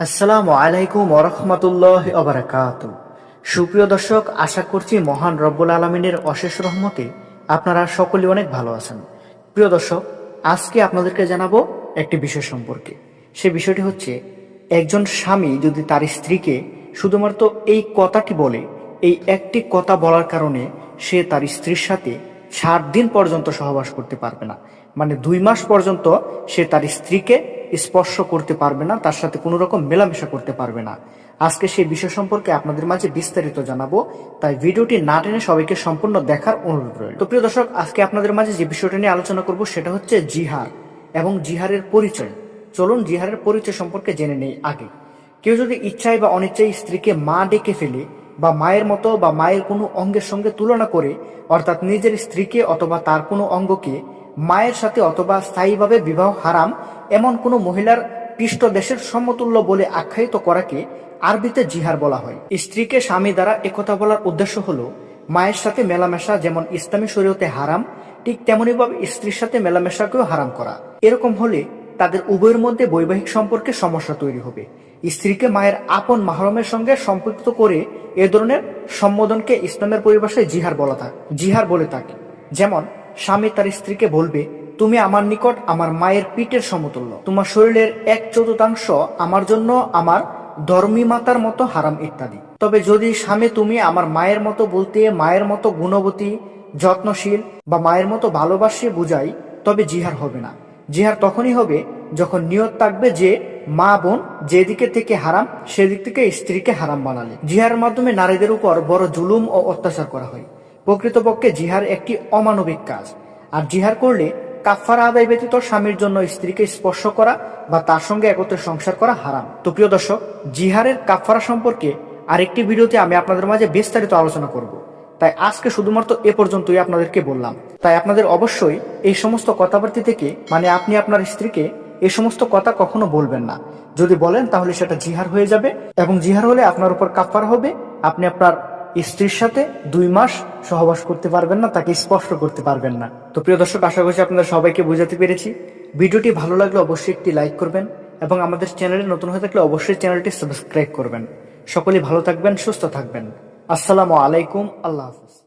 আসসালামু আলাইকুম ওরহমতুল্লাহ অবরাকাত সুপ্রিয় দর্শক, আশা করছি মহান রব্বুল আলমিনের অশেষ রহমতে আপনারা সকলে অনেক ভালো আছেন। প্রিয় দর্শক, আজকে আপনাদেরকে জানাব একটি বিষয় সম্পর্কে। সে বিষয়টি হচ্ছে, একজন স্বামী যদি তার স্ত্রীকে শুধুমাত্র এই কথাটি বলে, এই একটি কথা বলার কারণে সে তার স্ত্রীর সাথে ষাট দিন পর্যন্ত সহবাস করতে পারবে না। মানে দুই মাস পর্যন্ত সে তার স্ত্রীকে স্পর্শ করতে পারবে না, তার সাথে কোনো রকম মেলামেশা করতে পারবে না। আজকে সেই বিষয় সম্পর্কে আপনাদের মাঝে বিস্তারিত জানাব, তাই ভিডিওটি না টেনে সবাইকে সম্পূর্ণ দেখার অনুরোধ রইল। তো প্রিয় দর্শক, আজকে আপনাদের মাঝে যে বিষয়টা নিয়ে আলোচনা করব সেটা হচ্ছে জিহার এবং জিহারের পরিচয়। চলুন জিহারের পরিচয় সম্পর্কে জেনে নেই আগে। কেউ যদি ইচ্ছায় বা অনিচ্ছায় স্ত্রীকে মা ডেকে ফেলে বা মায়ের মতো বা মায়ের কোনো অঙ্গের সঙ্গে তুলনা করে, অর্থাৎ নিজের স্ত্রীকে অথবা তার কোনো অঙ্গকে মায়ের সাথে অথবা স্থায়ীভাবে বিবাহ হারাম এমন কোনো মহিলার পৃষ্ঠদেশের সমতুল্য বলে আখ্যায়িত করাকে আরবিতে জিহার বলা হয়। স্ত্রীকে স্বামী দ্বারা একথা বলার উদ্দেশ্য হলো, মায়ের সাথে মেলামেশা যেমন ইসলামী শরীয়তে হারাম, ঠিক তেমনইভাবে স্ত্রীর সাথে মেলামেশাকেও হারাম করা। এরকম হলে তাদের উভয়ের মধ্যে বৈবাহিক সম্পর্কে সমস্যা তৈরি হবে। স্ত্রীকে মায়ের আপন মাহরমের সঙ্গে সম্পৃক্ত করে এ ধরনের সম্বোধনকে ইসলামের পরিভাষায় জিহার বলা থাকে জিহার বলে থাকে। যেমন, স্বামী তার স্ত্রীকে বলবে, তুমি আমার নিকট আমার মায়ের পিঠের সমতুল্য। তোমার শরীরের এক চতুর্থাংশ আমার জন্য আমার ধর্মী মাতার মতো হারাম ইত্যাদি। তবে যদি স্বামী তুমি আমার মায়ের মতো বলতে মায়ের মতো গুণবতী, যত্নশীল বা মায়ের মতো ভালোবাসে বুঝাই, তবে জিহার হবে না। জিহার তখনই হবে যখন নিয়ত থাকবে যে মা বোন যেদিকে থেকে হারাম, সেদিক থেকে স্ত্রীকে হারাম বানালে। জিহারের মাধ্যমে নারীদের উপর বড় জুলুম ও অত্যাচার করা হয়। প্রকৃতপক্ষে জিহার একটি অমানবিক কাজ। আর জিহার করলে কাফারা আদায় ব্যতীত স্বামীর জন্য স্ত্রীকে স্পর্শ করা বা তার সঙ্গে একত্রে সংসার করা হারাম। তো প্রিয় দর্শক জিহারের কাফারা সম্পর্কে আরেকটি ভিডিওতে আমি আপনাদের মাঝে বিস্তারিত আলোচনা করব। তাই আজকে শুধুমাত্র এ পর্যন্তই আপনাদেরকে বললাম। তাই আপনাদের অবশ্যই এই সমস্ত কথাবার্তি থেকে মানে আপনি আপনার স্ত্রীকে এই সমস্ত কথা কখনো বলবেন না। যদি বলেন, তাহলে সেটা জিহার হয়ে যাবে এবং জিহার হলে আপনার উপর কাফার হবে। আপনি আপনার স্ত্রীর সাথে দুই মাস সহবাস করতে পারবেন না, তাকে স্পষ্ট করতে পারবেন না। তো প্রিয় দর্শক, আশা করছি আপনাদের সবাইকে বোঝাতে পেরেছি। ভিডিওটি ভালো লাগলে অবশ্যই একটি লাইক করবেন এবং আমাদের চ্যানেলে নতুন হয়ে থাকলে অবশ্যই চ্যানেলটি সাবস্ক্রাইব করবেন। সকলেই ভালো থাকবেন, সুস্থ থাকবেন। আসসালামু আলাইকুম, আল্লাহ হাফিজ।